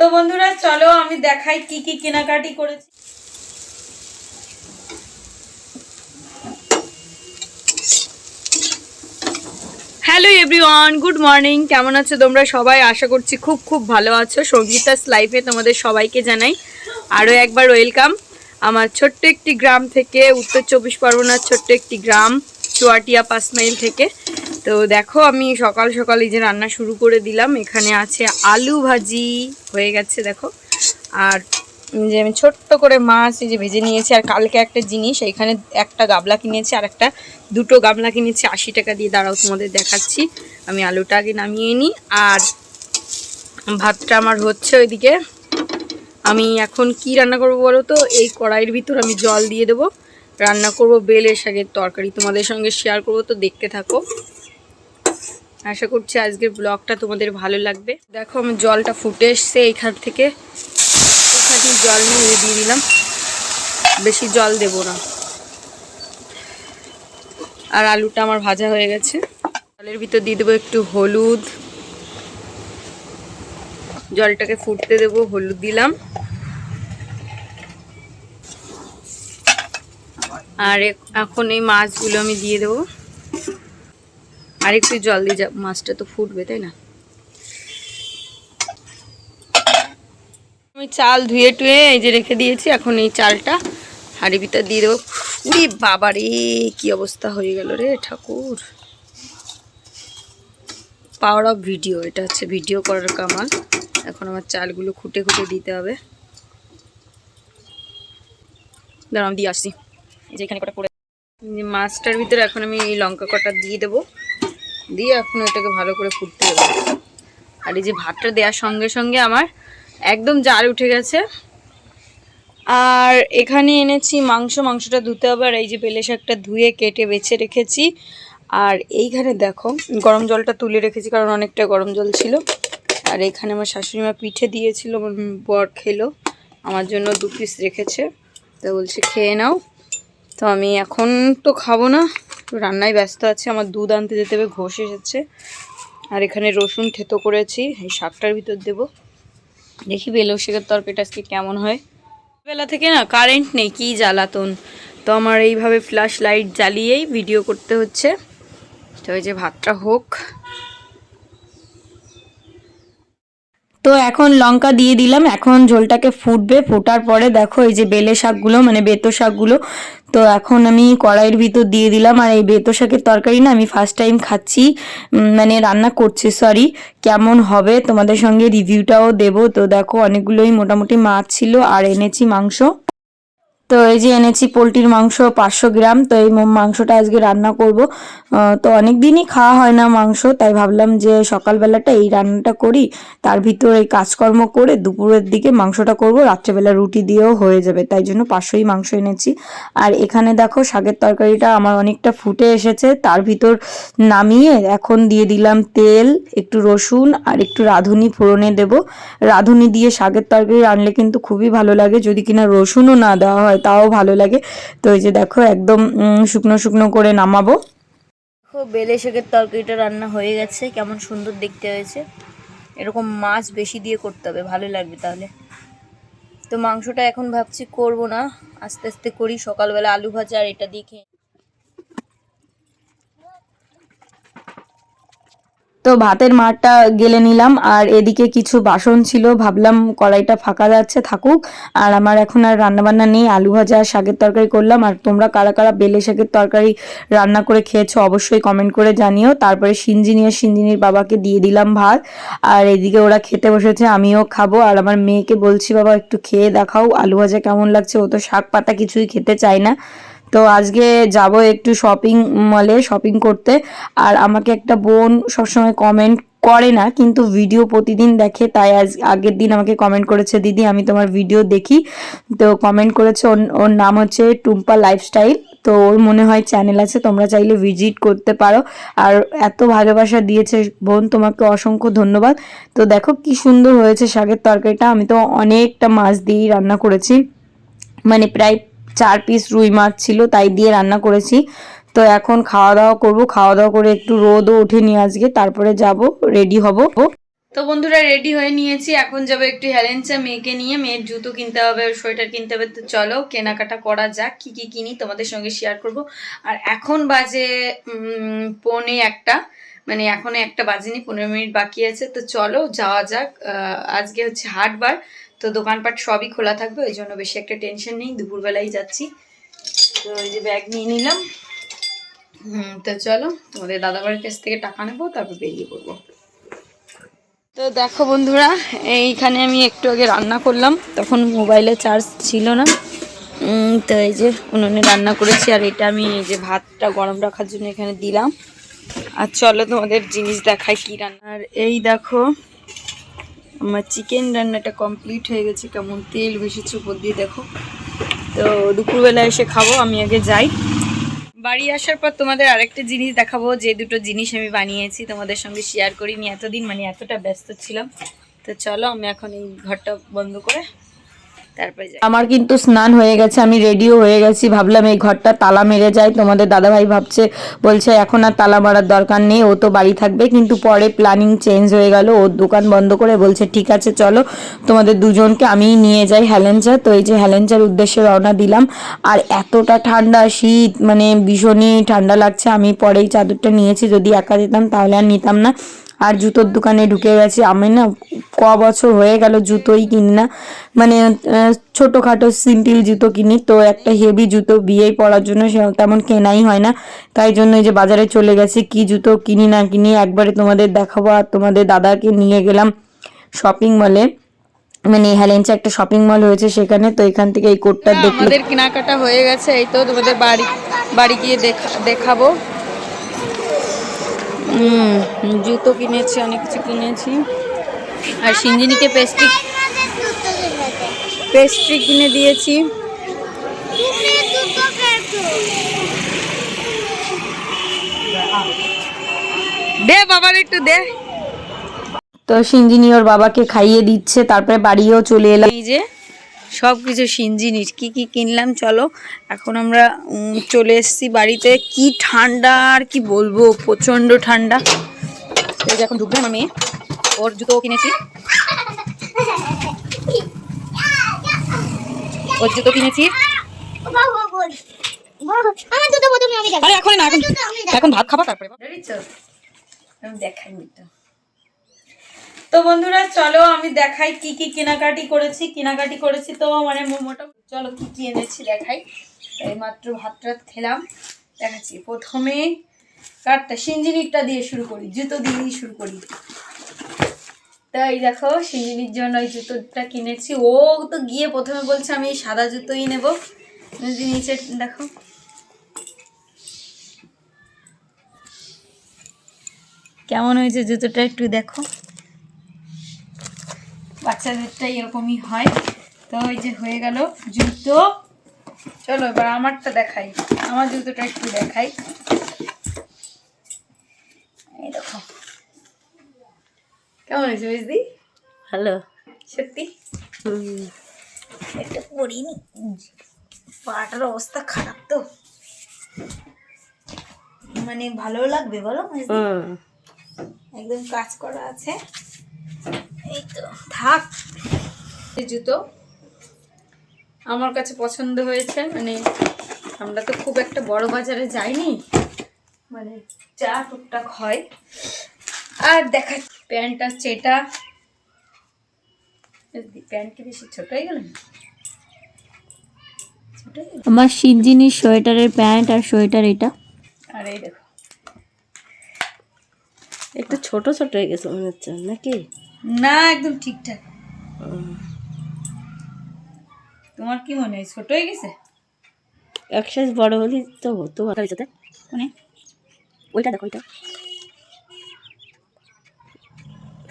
তো বন্ধুরা, চলো আমি দেখাই কি কি কেনাকাটি করেছি। হ্যালো এভরিওয়ান গুড মর্নিং কেমন আছো তোমরা সবাই? আশা করছি খুব খুব ভালো আছো। সঙ্গীতাস লাইফে তোমাদের সবাইকে জানাই আরও একবার ওয়েলকাম আমার ছোট্ট একটি গ্রাম থেকে, উত্তর চব্বিশ পরগনার ছোট্ট একটি গ্রাম, চুয়াটিয়া পাঁচ মাইল থেকে। তো দেখো, আমি সকাল সকাল এই যে রান্না শুরু করে দিলাম। এখানে আছে আলু ভাজি হয়ে গেছে, দেখো। আর যে আমি ছোট্ট করে মাছ এই যে ভেজে নিয়েছি, আর কালকে একটা জিনিস, এখানে একটা গাবলা কিনেছি, আর একটা, দুটো গামলা কিনেছি, আশি টাকা দিয়ে। দাঁড়াও, তোমাদের দেখাচ্ছি। আমি আলুটা আগে নামিয়ে নিই, আর ভাতটা আমার হচ্ছে ওইদিকে। আমি এখন কি রান্না করব বলো তো? এই কড়াইয়ের ভিতর আমি জল দিয়ে দেবো। রান্না করব বেলের শাকের তরকারি, তোমাদের সঙ্গে শেয়ার করব, তো দেখতে থাকো। আশা করছি আজকের ব্লগটা তোমাদের ভালো লাগবে। দেখো, আমি জলটা ফুটে এসছে এইখান থেকে। এখানে জল নিয়ে দিয়ে দিলাম। বেশি জল দেব না। আর আলুটা আমার ভাজা হয়ে গেছে। জলের ভিতর দিয়ে দেবো একটু হলুদ। জলটাকে ফুটতে দেবো, হলুদ দিলাম। আর এখন এই মাছগুলো আমি দিয়ে দেবো। আর একটু জল দিয়ে যা, মাছটা তো ফুটবে, তাই না? আমি চাল ধুয়ে টুয়ে এই যে রেখে দিয়েছি, এখন এই চালটা হাঁড়ি ভিতর দিয়ে দেবো। উরি বাবা রে, কি অবস্থা হয়ে গেল রে ঠাকুর। পাওয়ার অফ ভিডিও এটা হচ্ছে ভিডিও করার কামাল। এখন আমার চালগুলো খুঁটে খুঁটে দিতে হবে। দাঁড়াও, আমি দিয়ে আসছি। এই যে এখানে কটা যে মাছটার ভিতরে এখন আমি এই লঙ্কা কটা দিয়ে দেবো। দিয়ে এখন এটাকে ভালো করে ফুটতে দেবো। আর এই যে ভাতটা দেওয়ার সঙ্গে সঙ্গে আমার একদম জাল উঠে গেছে। আর এখানে এনেছি মাংস, মাংসটা ধুতে হবে, আর এই যে বেলে শাকটা ধুয়ে কেটে বেছে রেখেছি। আর এইখানে দেখো, গরম জলটা তুলে রেখেছি, কারণ অনেকটা গরম জল ছিল। আর এখানে আমার শাশুড়ি মা পিঠে দিয়েছিল বর খেলো, আমার জন্য দু পিস রেখেছে। তো বলছে, খেয়ে নাও। তো আমি এখন তো খাব না। রান্নায় ব্যস্ত আছে, আমার দুধ আনতে যেতে হবে, ঘষে এসেছে। আর এখানে রসুন থেতো করেছি, এই শাকটার ভিতর দেবো। দেখি বেলো শেখের তরকারিটা আজকে কেমন হয়। বেলা থেকে না কারেন্ট নেই, কী জ্বালাতন। তো আমার এইভাবে ফ্ল্যাশ লাইট জ্বালিয়েই ভিডিও করতে হচ্ছে। তো এই যে ভাতটা হোক। তো এখন লঙ্কা দিয়ে দিলাম, এখন ঝোলটাকে ফুটবে, ফোটার পরে দেখো এই যে বেলে শাকগুলো মানে বেতো শাকগুলো, তো এখন আমি কড়াইয়ের ভিতর দিয়ে দিলাম, আর এই বেতো শাকের তরকারি না আমি ফার্স্ট টাইম খাচ্ছি মানে রান্না করছি সরি কেমন হবে তোমাদের সঙ্গে রিভিউটাও দেব, তো দেখো অনেকগুলোই মোটামুটি মাছ ছিল, আর এনেছি মাংস। তো এই যে এনেছি পোলট্রির মাংস পাঁচশো গ্রাম, তো এই মাংসটা আজকে রান্না করব। তো অনেক দিনই খাওয়া হয় না মাংস, তাই ভাবলাম যে সকালবেলাটা এই রান্নাটা করি, তার ভিতর এই কাজকর্ম করে দুপুরের দিকে মাংসটা করব, রাত্রেবেলা রুটি দিয়েও হয়ে যাবে, তাই জন্য পাঁচশোই মাংস এনেছি। আর এখানে দেখো শাকের তরকারিটা আমার অনেকটা ফুটে এসেছে, তার ভিতর নামিয়ে এখন দিয়ে দিলাম তেল, একটু রসুন আর একটু রাঁধুনি ফোড়নে দেব। রাঁধুনি দিয়ে শাকের তরকারি রানলে কিন্তু খুবই ভালো লাগে, যদি কিনা রসুনও না দেওয়া হয় তাও ভালো লাগে। তো এই যে দেখো, একদম শুকনো শুকনো করে নামাবো। বেলে শাকের তরকারিটা রান্না হয়ে গেছে। কেমন সুন্দর দেখতে হয়েছে। এরকম মাছ বেশি দিয়ে করতে হবে, ভালো লাগবে তাহলে। তো মাংসটা এখন ভাবছি করব না। আস্তে আস্তে করি, সকালবেলা আলু ভাজা আর এটা দিয়ে তো ভাতের মারটা গেলে নিলাম, আর এদিকে কিছু বাসন ছিল, ভাবলাম কড়াইটা ফাঁকা যাচ্ছে থাকুক, আর আমার এখন আর রান্নাবান্না নেই, আলু ভাজা আর শাকের তরকারি করলাম, আর তোমরা কারা কারা বেলে শাকের তরকারি রান্না করে খেয়েছো অবশ্যই কমেন্ট করে জানিও, তারপরে সিঞ্জিনি আর সিঞ্জিনির বাবাকে দিয়ে দিলাম ভাত, আর এদিকে ওরা খেতে বসেছে, আমিও খাব, আর আমার মেয়েকে বলছি, বাবা, একটু খেয়ে দেখাও, আলু ভাজা কেমন লাগছে? ও তো শাক পাতা কিছুই খেতে চায় না। তো আজকে যাব একটু শপিং মলে শপিং করতে। আর আমাকে একটা বোন সবসময় কমেন্ট করে না, কিন্তু ভিডিও প্রতিদিন দেখে, তাই আজ আগের দিন আমাকে কমেন্ট করেছে, দিদি, আমি তোমার ভিডিও দেখি। তো কমেন্ট করেছে, ওর নাম হচ্ছে টুম্পা লাইফস্টাইল তো ওর মনে হয় চ্যানেল আছে, তোমরা চাইলে ভিজিট করতে পারো। আর এত ভালোবাসা দিয়েছে বোন, তোমাকে অসংখ্য ধন্যবাদ। তো দেখো কি সুন্দর হয়েছে শাকের তরকারিটা। আমি তো অনেকটা মাছ দিয়েই রান্না করেছি। মানে প্রায় চার পিস রুই মাছ ছিল, তাই দিয়ে রান্না করেছি। তো এখন খাওয়া দাওয়া করব খাওয়া দাওয়া করে একটু রোদও ওঠেনি আজকে, তারপরে যাব রেডি হব। তো বন্ধুরা রেডি হয়ে নিয়েছি, এখন যাব একটু হেলেঞ্চা মেয়েকে নিয়ে, মেয়ের জুতো কিনতে হবে, সোয়েটার কিনতে হবে, তো চলো কেনাকাটা করা যাক, কি কি কিনি তোমাদের সঙ্গে শেয়ার করব। আর এখন বাজে পৌনে একটা মানে এখনও একটা বাজেনি, পনেরো মিনিট বাকি আছে, তো চলো যাওয়া যাক আজকে হচ্ছে হাটবার তো দোকানপাট সবই খোলা থাকবে, ওই জন্য বেশি একটা টেনশন নেই দুপুরবেলায় যাচ্ছি। তো এই যে ব্যাগ নিয়ে নিলাম। তো চলো, তোমাদের দাদাবাড়ির কাছ থেকে টাকা নেব, তারপর বেরিয়ে পড়ব। তো দেখো বন্ধুরা, এইখানে আমি একটু আগে রান্না করলাম, তখন মোবাইলে চার্জ ছিল না। তো এই যে উনুনে রান্না করেছি, আর এটা আমি এই যে ভাতটা গরম রাখার জন্য এখানে দিলাম। আর চলো তোমাদের জিনিস দেখায় কি রান্না। আর এই দেখো আমার চিকেন রান্নাটা কমপ্লিট হয়ে গেছে। কেমন তেল বেশিছে উপর দিয়ে দেখো। তো দুপুরবেলা এসে খাব, আমি আগে যাই। বাড়ি আসার পর তোমাদের আরেকটা জিনিস দেখাবো, যে দুটো জিনিস আমি বানিয়েছি, তোমাদের সঙ্গে শেয়ার করিনি এতদিন মানে এতটা ব্যস্ত ছিলাম। তো চলো, আমি এখন এই ঘরটা বন্ধ করে তারপরে আমার কিন্তু স্নান হয়ে গেছে, আমি রেডিও হয়ে গেছি। ভাবলাম এই ঘরটা তালা মেরে যায় তোমাদের দাদাভাই ভাবছে, বলছে, এখন আর তালা মারার দরকার নেই, ও তো বাড়ি থাকবে। কিন্তু পরে প্ল্যানিং চেঞ্জ হয়ে গেল। ওর দোকান বন্ধ করে বলছে, ঠিক আছে, চলো, তোমাদের দুজনকে আমিই নিয়ে যাই হ্যালেঞ্চা তো এই যে হ্যালেঞ্চার উদ্দেশ্যে রওনা দিলাম। আর এতটা ঠান্ডা, শীত মানে ভীষণই ঠান্ডা লাগছে। আমি পরেই চাদরটা নিয়েছি, যদি একা যেতাম তাহলে আর নিতাম না। আর জুতোর দোকানে ঢুকে গেছি। আমি না ক বছর হয়ে গেল জুতোই কিনি না। মানে ছোটোখাটো সিম্পল জুতো কিনি। তো একটা হেভি জুতো বিয়ে পড়ার জন্য সে তেমন কেনাই হয় না। তাই জন্য এই যে বাজারে চলে গেছি। কি জুতো কিনি না কিনি একবারে তোমাদের দেখাবো আর তোমাদের দাদাকে নিয়ে গেলাম শপিং মলে মানে হ্যালেন্সে একটা শপিং মল হয়েছে সেখানে। তো এখান থেকে এই কোটটা দেখলে আমাদের কেনাকাটা হয়ে গেছে। এই তো তোমাদের বাড়ি বাড়ি গিয়ে দেখাবো। জুতো কিনেছি অনেক কিছু কিনেছি। আর সিঞ্জিনিকে পেস্ট্রি পেস্ট্রি কিনে দিয়েছি। দে বাবার একটু দে। তো সিঞ্জিনি ওর বাবাকে খাইয়ে দিচ্ছে তারপরে বাড়িও চলে এলাম। এই যে সব কিছু সিঞ্জিনির কি কি কিনলাম চলো। এখন আমরা চলে এসেছি বাড়িতে। কি ঠান্ডা আর কি বলব প্রচণ্ড ঠান্ডা। এই যে এখন ঢুকবে আমি ওর জুতো কিনেছি। ওর জুতো কিনেছি। এখন ভাত খাবা তারপরে দেখাই তো বন্ধুরা, চলো আমি দেখাই কি কি কেনাকাটি করেছি। কেনাকাটি করেছি তো মানে মোমোটা। চলো কি কি এনেছি দেখাই। এই মাত্র ভাত টাত খেলাম। দেখাচ্ছি। প্রথমে কাঠটা, সিঞ্জিনিরটা দিয়ে শুরু করি, জুতো দিয়েই শুরু করি। তাই দেখো, সিঞ্জিনির জন্য ওই জুতোটা কিনেছি। ও তো গিয়ে প্রথমে বলছে, আমি এই সাদা জুতোই নেব। নিচে, দেখো। কেমন হয়েছে জুতোটা একটু দেখো। বাচ্চাদেরটাই এরকমই হয়। তো ওই যে হয়ে গেল জুতো। চলো এবার আমারটা দেখাই। আমার জুতোটা একটু দেখাই। এই দেখো। কেমন হয়েছে ভালো। সত্যি? একটা পরিনি। পাটার অবস্থা খারাপ তো। মানে ভালো লাগবে বলো একদম কাজ করা আছে। এই তো থাক। এই জুতো আমার কাছে পছন্দ হয়েছে মানে আমরা তো খুব একটা বড় বাজারে যাইনি মানে যা টুকটাক হয়। আর দেখা প্যান্ট আছে এটা প্যান্ট কি বেশি ছোট হয়ে গেল? গেল? আমার সিনজিনির সোয়েটারের প্যান্ট আর সোয়েটার এটা। আর এই দেখো। একটু ছোট ছোট হয়ে গেছে মনে হচ্ছে নাকি? না একদম ঠিকঠাক। তোমার কি মনে হয় ছোট হয়ে গেছে? এক সাইজ বড় হলে তো হতো ভালো হয়েছে কোনে? ওইটা দেখো ওইটা।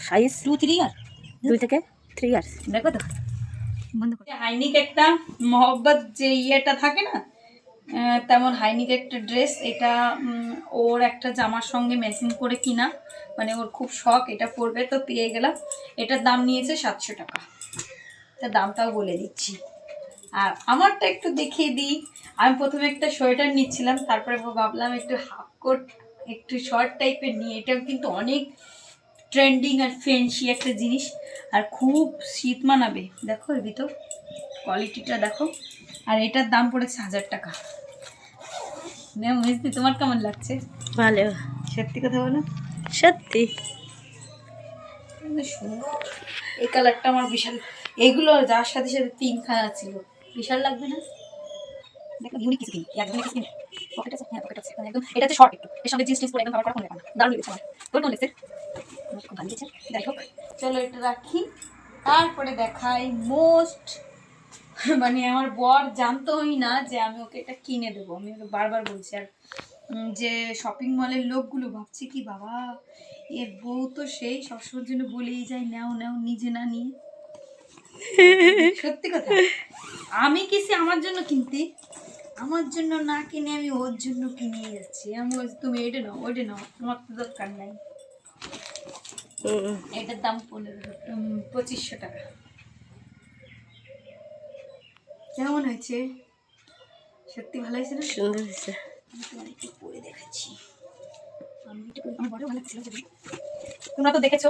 সাইজ টু থ্রি আর দুই থেকে থ্রি ইয়ার্স দেখো তো। বন্ধ করো। হাইনিক একটা মহব্বত যে ইয়েটা থাকে না তেমন হাইনিক একটা ড্রেস এটা ওর একটা জামার সঙ্গে ম্যাচিং করে কিনা মানে ওর খুব শখ, এটা পরবে, তো পেয়ে গেলাম। এটার দাম নিয়েছে সাতশো টাকা। তা দামটাও বলে দিচ্ছি। আর আমারটা একটু দেখিয়ে দিই। আমি প্রথমে একটা সোয়েটার নিচ্ছিলাম, তারপরে ভাবলাম একটু হাফ কোট একটু শর্ট টাইপের নিয়ে। এটাও কিন্তু অনেক ট্রেন্ডিং আর ফেন্সি একটা জিনিস। আর খুব শীত মানাবে। দেখো এর ভিতর কোয়ালিটিটা দেখো। আর এটার দাম পড়েছে হাজার টাকা। মিস্তি তোমার কেমন লাগছে? ভালো। সত্যি কথা বলো। সত্যি? এই কালারটা আমার বিশাল। এইগুলো যার সাথে সাথে তিনখানা ছিল। বিশাল লাগবে না? দেখো ইউনিক কিছু কিনি। একদম কিছু কিনি। পকেট আছে? হ্যাঁ পকেট আছে। একদম এটা হচ্ছে শর্ট একটু। এর সঙ্গে জিন্স টিন্স পরে একদম কভার করা কোনো ব্যাপার না দারুণ লেগেছে আমার। তোর কেমন লেগেছে? খুব ভালো লেগেছে। যাই হোক। চলো এটা রাখি। তারপরে দেখাই মোস্ট মানে আমার বর জানতোই না যে আমি ওকে এটা কিনে দেবো। আমি ওকে বারবার বলছি আর যে শপিং মলের লোকগুলো ভাবছি কি বাবা এর বউ তো সেই সবসময়ের জন্য বলেই যায় নাও নাও নিজে না নিয়ে। সত্যি কথা। আমি কিসে আমার জন্য কিনতে? আমার জন্য না কিনে আমি ওর জন্য কিনে যাচ্ছি। আমি বলছি তুমি এটা নাও ওইটা নাও তোমার তো দরকার নাই। এটার দাম পনেরো পঁচিশশো টাকা। কেমন হয়েছে? সত্যি ভালো হয়েছে না? সুন্দর হয়েছে। আমি তোমার একটু পরে দেখাচ্ছি। আমি আমার বড় ভালো লাগছিল তোমরা তো দেখেছ।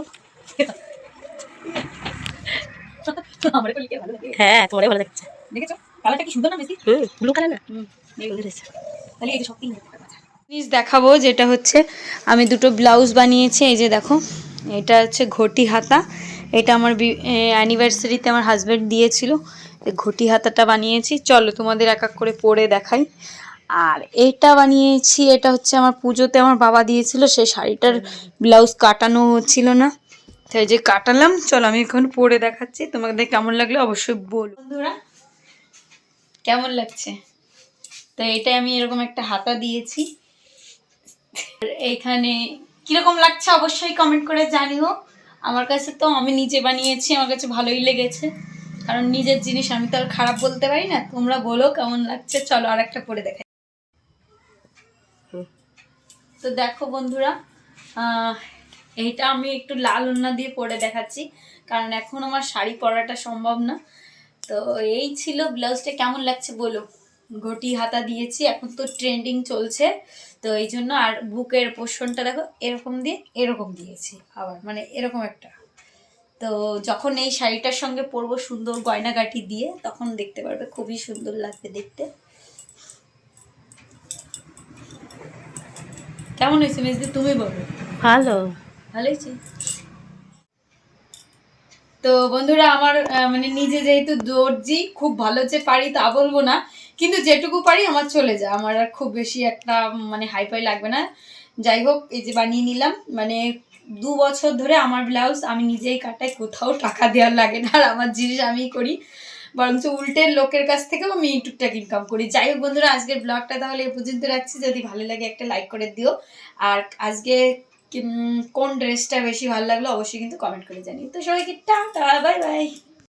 আমার ভালো লাগে? হ্যাঁ তোমারই ভালো লাগছে। দেখেছ? কালারটা কি সুন্দর না বেশি? হুম ব্লু কালার না? হুম সুন্দর হয়েছে। তাহলে এই যে সব তিন হাজার টাকা বাজার। জিনিস দেখাবো যেটা হচ্ছে আমি দুটো ব্লাউজ বানিয়েছি এই যে দেখো। এটা হচ্ছে ঘটি হাতা। এটা আমার অ্যানিভার্সারিতে আমার হাজব্যান্ড দিয়েছিল। ঘটি হাতাটা বানিয়েছি। চলো তোমাদের এক এক করে পরে দেখাই। আর এটা বানিয়েছি, এটা হচ্ছে আমার পুজোতে আমার বাবা দিয়েছিল। সেই শাড়িটার ব্লাউজ কাটানো ছিল না। তাই যে কাটালাম। চলো আমি এখন পরে দেখাচ্ছি। তোমাদের কেমন লাগল অবশ্যই বল। বন্ধুরা, কেমন লাগছে? তো এটাই আমি এরকম একটা হাতা দিয়েছি। এইখানে কীরকম লাগছে অবশ্যই কমেন্ট করে জানিও। আমার কাছে তো আমি নিজে বানিয়েছি, আমার কাছে ভালোই লেগেছে। কারণ নিজের জিনিস আমি তো আর খারাপ বলতে পারি না। তোমরা বলো কেমন লাগছে, চলো আর একটা পরে দেখাই। তো দেখো বন্ধুরা এইটা আমি একটু লাল ওন্না দিয়ে পরে দেখাচ্ছি, কারণ এখন আমার শাড়ি পরাটা সম্ভব না। তো এই ছিল ব্লাউজটা, কেমন লাগছে বলো? ঘটি হাতা দিয়েছি, এখন তো ট্রেন্ডিং চলছে। তো এই জন্য আর বুকের পোর্শনটা দেখো, এরকম দিয়ে, এরকম দিয়েছি আবার মানে এরকম একটা। তো যখন এই শাড়িটার সঙ্গে পরবো সুন্দর গয়নাগাটি দিয়ে তখন দেখতে পারবে খুবই সুন্দর লাগবে দেখতে। কেমন হয়েছে মেজদি? তুমি বলো। ভালো। ভালো হয়েছে? তো বন্ধুরা আমার মানে নিজে যেহেতু দর্জি খুব ভালো যে পারি তা বলব না কিন্তু যেটুকু পারি আমার চলে যায়। আমার আর খুব বেশি একটা মানে হাইফাই লাগবে না। যাই হোক এই যে বানিয়ে নিলাম। মানে দু বছর ধরে আমার ব্লাউজ আমি নিজেই কাটাই, কোথাও টাকা দেওয়ার লাগে না, আর আমার জিনিস আমি করি। বরঞ্চ উল্টের লোকের কাছ থেকেও আমি টুকটাক ইনকাম করি। যাই হোক বন্ধুরা, আজকের ব্লগটা তাহলে এ পর্যন্ত রাখছি। যদি ভালো লাগে একটা লাইক করে দিও। আর আজকে কোন ড্রেসটা বেশি ভালো লাগল অবশ্যই কিন্তু কমেন্ট করে জানি তো সবাইকে টাটা বাই বাই